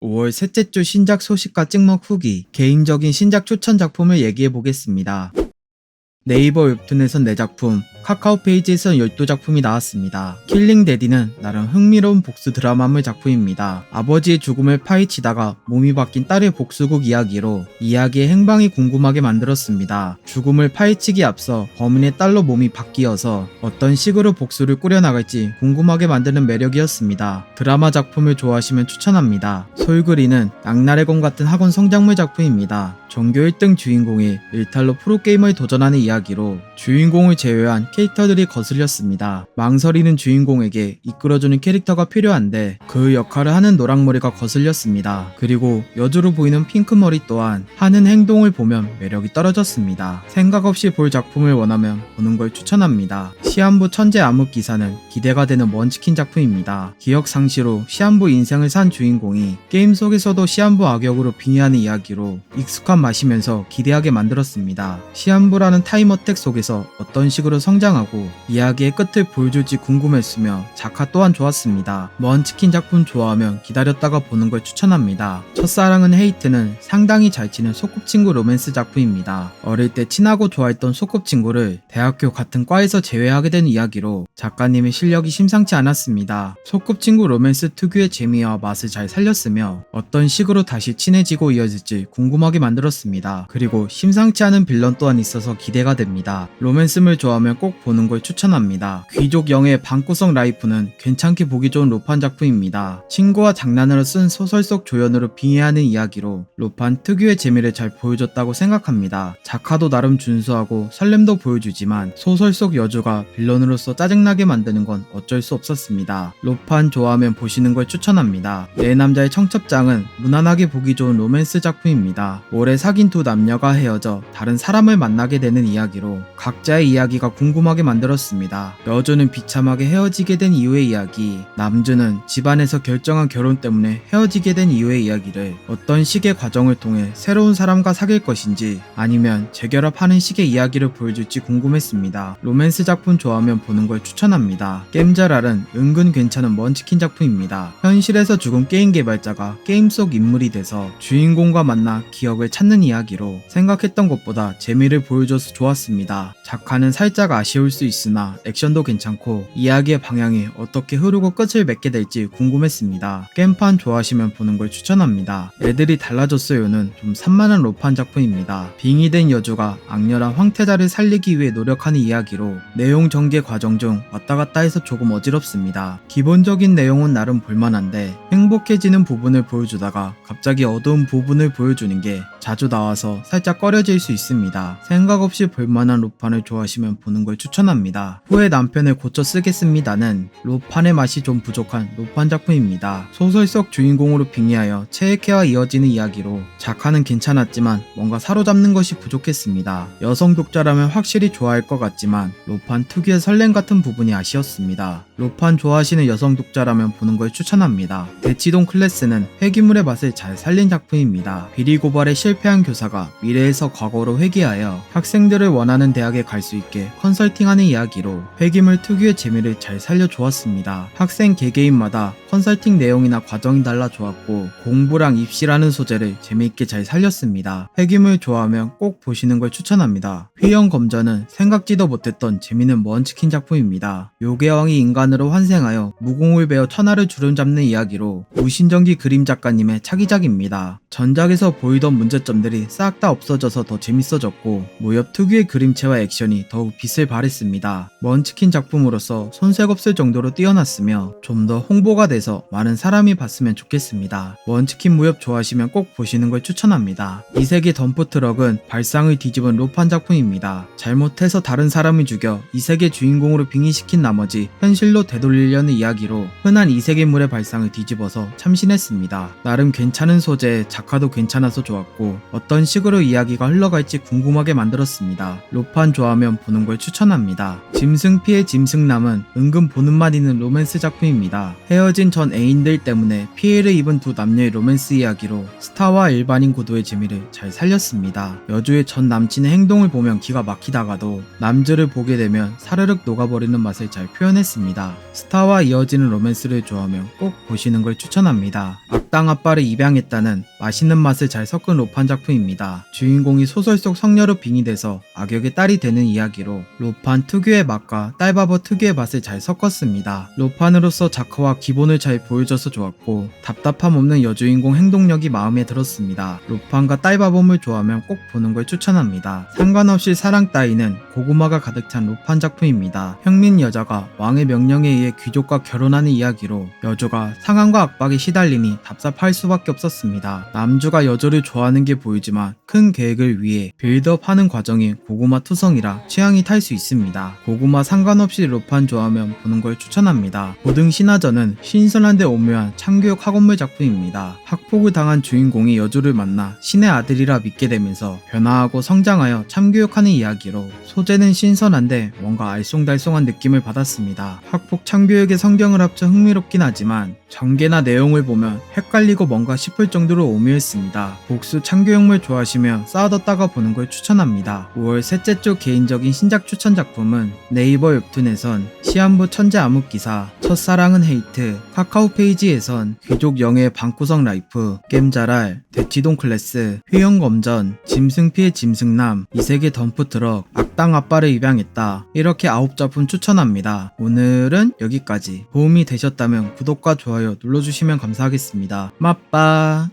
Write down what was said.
5월 셋째 주 신작 소식과 찍먹 후기, 개인적인 신작 추천 작품을 얘기해 보겠습니다. 네이버 웹툰에선 4작품, 카카오 페이지에선 12작품이 나왔습니다. 킬링 데디는 나름 흥미로운 복수 드라마물 작품입니다. 아버지의 죽음을 파헤치다가 몸이 바뀐 딸의 복수국 이야기로 이야기의 행방이 궁금하게 만들었습니다. 죽음을 파헤치기 앞서 범인의 딸로 몸이 바뀌어서 어떤 식으로 복수를 꾸려나갈지 궁금하게 만드는 매력이었습니다. 드라마 작품을 좋아하시면 추천합니다. 솔그리는 양날의 검 같은 학원 성장물 작품입니다. 전교 1등 주인공이 일탈로 프로게이머에 도전하는 이야기로 주인공을 제외한 캐릭터들이 거슬렸습니다. 망설이는 주인공에게 이끌어주는 캐릭터가 필요한데 그 역할을 하는 노랑머리가 거슬렸습니다. 그리고 여주로 보이는 핑크머리 또한 하는 행동을 보면 매력이 떨어졌습니다. 생각 없이 볼 작품을 원하면 보는 걸 추천합니다. 시한부 천재 암흑 기사는 기대가 되는 먼치킨 작품입니다. 기억 상실로 시한부 인생을 산 주인공이 게임 속에서도 시한부 악역으로 빙의하는 이야기로 익숙한 맛이면서 기대하게 만들었습니다. 시한부라는 타임어택 속에서 어떤 식으로 성장 하고 이야기의 끝을 보여줄지 궁금했으며 작화 또한 좋았습니다. 먼 치킨 작품 좋아하면 기다렸다가 보는 걸 추천합니다. 첫사랑은 헤이트는 상당히 잘 치는 소꿉친구 로맨스 작품입니다. 어릴 때 친하고 좋아했던 소꿉친구를 대학교 같은 과에서 제외하게 된 이야기로 작가님의 실력이 심상치 않았습니다. 소꿉친구 로맨스 특유의 재미와 맛을 잘 살렸으며 어떤 식으로 다시 친해지고 이어질지 궁금하게 만들었습니다. 그리고 심상치 않은 빌런 또한 있어서 기대가 됩니다. 로맨스물 좋아하면 꼭 보는 걸 추천합니다. 귀족 영의 방구석 라이프는 괜찮게 보기 좋은 로판 작품입니다. 친구와 장난으로 쓴 소설 속 조연으로 빙의하는 이야기로 로판 특유의 재미를 잘 보여줬다고 생각합니다. 작화도 나름 준수하고 설렘도 보여주지만 소설 속 여주가 빌런으로서 짜증나게 만드는 건 어쩔 수 없었습니다. 로판 좋아하면 보시는 걸 추천합니다. 내 남자의 청첩장은 무난하게 보기 좋은 로맨스 작품입니다. 오래 사귄 두 남녀가 헤어져 다른 사람을 만나게 되는 이야기로 각자의 이야기가 궁금 하게 만들었습니다. 여주는 비참하게 헤어지게 된 이후의 이야기, 남주는 집안에서 결정한 결혼 때문에 헤어지게 된 이후의 이야기를 어떤 식의 과정을 통해 새로운 사람과 사귈 것인지 아니면 재결합하는 식의 이야기를 보여줄지 궁금했습니다. 로맨스 작품 좋아하면 보는 걸 추천합니다. 겜자랄은 은근 괜찮은 먼치킨 작품입니다. 현실에서 죽은 게임 개발자가 게임 속 인물이 돼서 주인공과 만나 기억을 찾는 이야기로 생각했던 것보다 재미를 보여줘서 좋았습니다. 작화는 살짝 아쉬 울 수 있으나 액션도 괜찮고 이야기의 방향이 어떻게 흐르고 끝을 맺게 될지 궁금했습니다. 게임판 좋아하시면 보는 걸 추천합니다. 애들이 달라졌어요는 좀 산만한 로판 작품입니다. 빙의된 여주가 악렬한 황태자를 살리기 위해 노력하는 이야기로 내용 전개 과정 중 왔다 갔다 해서 조금 어지럽습니다. 기본적인 내용은 나름 볼만한데 행복해지는 부분을 보여주다가 갑자기 어두운 부분을 보여주는 게 자주 나와서 살짝 꺼려질 수 있습니다. 생각 없이 볼만한 로판을 좋아하시면 보는 걸 추천합니다. 후에 남편을 고쳐 쓰겠습니다는 로판의 맛이 좀 부족한 로판 작품입니다. 소설 속 주인공으로 빙의하여 체액회와 이어지는 이야기로 작화는 괜찮았지만 뭔가 사로잡는 것이 부족했습니다. 여성 독자라면 확실히 좋아할 것 같지만 로판 특유의 설렘 같은 부분이 아쉬웠습니다. 로판 좋아하시는 여성 독자라면 보는 걸 추천합니다. 대치동 클래스는 회기물의 맛을 잘 살린 작품입니다. 비리 고발에 실패한 교사가 미래에서 과거로 회귀하여 학생들을 원하는 대학에 갈 수 있게 컨설 팅하는 이야기로 회기물 특유의 재미를 잘 살려주었습니다. 학생 개개인마다 컨설팅 내용이나 과정이 달라 좋았고 공부랑 입시라는 소재를 재미있게 잘 살렸습니다. 회기물 좋아하면 꼭 보시는 걸 추천합니다. 휘영 검전은 생각지도 못했던 재미있는 먼치킨 작품입니다. 요괴왕이 인간으로 환생하여 무공을 베어 천하를 주름잡는 이야기로 우신정기 그림 작가님의 차기작입니다. 전작에서 보이던 문제점들이 싹 다 없어져서 더 재밌어졌고 무협 특유의 그림체와 액션이 더욱 빛을 발했습니다. 먼치킨 작품으로서 손색 없을 정도로 뛰어났으며 좀 더 홍보가 돼서 많은 사람이 봤으면 좋겠습니다. 먼치킨 무협 좋아하시면 꼭 보시는 걸 추천합니다. 이 세계 덤프트럭은 발상을 뒤집은 로판 작품입니다. 잘못해서 다른 사람을 죽여 이 세계 주인공으로 빙의시킨 나머지 현실로 되돌리려는 이야기로 흔한 이 세계물의 발상을 뒤집어서 참신했습니다. 나름 괜찮은 소재, 작화도 괜찮아서 좋았고 어떤 식으로 이야기가 흘러갈지 궁금하게 만들었습니다. 로판 좋아하면 보는 걸 추천 추천합니다. 짐승피의 짐승남은 은근 보는 맛 있는 로맨스 작품입니다. 헤어진 전 애인들 때문에 피해를 입은 두 남녀의 로맨스 이야기로 스타와 일반인 고도의 재미를 잘 살렸습니다. 여주의 전 남친의 행동을 보면 기가 막히다가도 남주를 보게 되면 사르륵 녹아버리는 맛을 잘 표현했습니다. 스타와 이어지는 로맨스를 좋아하면 꼭 보시는 걸 추천합니다. 악당 아빠를 입양했다는 맛있는 맛을 잘 섞은 로판 작품입니다. 주인공이 소설 속 성녀로 빙의돼서 악역의 딸이 되는 이야기로 로판 특유의 맛과 딸바버 특유의 맛을 잘 섞었습니다. 로판으로서 자커와 기본을 잘 보여줘서 좋았고 답답함 없는 여주인공 행동력이 마음에 들었습니다. 로판과 딸바범을 좋아하면 꼭 보는 걸 추천합니다. 상관없이 사랑 따위는 고구마가 가득 찬 로판 작품입니다. 형민 여자가 왕의 명령에 의해 귀족과 결혼하는 이야기로 여주가 상황과 압박에 시달리니 답답할 수밖에 없었습니다. 남주가 여주를 좋아하는 게 보이지만 큰 계획을 위해 빌드업 하는 과정이 고구마 투성이라 취향이 탈 수 있습니다. 고구마 상관없이 로판 좋아하면 보는 걸 추천합니다. 고등 신화전은 신 선한데 오묘한 참교육 학원물 작품입니다. 학폭을 당한 주인공이 여주를 만나 신의 아들이라 믿게 되면서 변화하고 성장하여 참교육하는 이야기로 소재는 신선한데 뭔가 알쏭달쏭한 느낌을 받았습니다. 학폭 참교육의 성경을 합쳐 흥미롭긴 하지만 전개나 내용을 보면 헷갈리고 뭔가 싶을 정도로 오묘했습니다. 복수 참교육물 좋아하시면 쌓아뒀다가 보는 걸 추천합니다. 5월 셋째 주 개인적인 신작 추천 작품은 네이버 웹툰에선 시한부 천재 암흑기사, 첫사랑은 헤이트, 카카오 페이지에선 귀족 영의 방구석 라이프, 겜자랄, 대치동 클래스, 휘영검전, 짐승피의 짐승남, 이세계 덤프트럭, 악당 아빠를 입양했다. 이렇게 아홉 작품 추천합니다. 오늘은 여기까지. 도움이 되셨다면 구독과 좋아요 눌러주시면 감사하겠습니다. 맛빠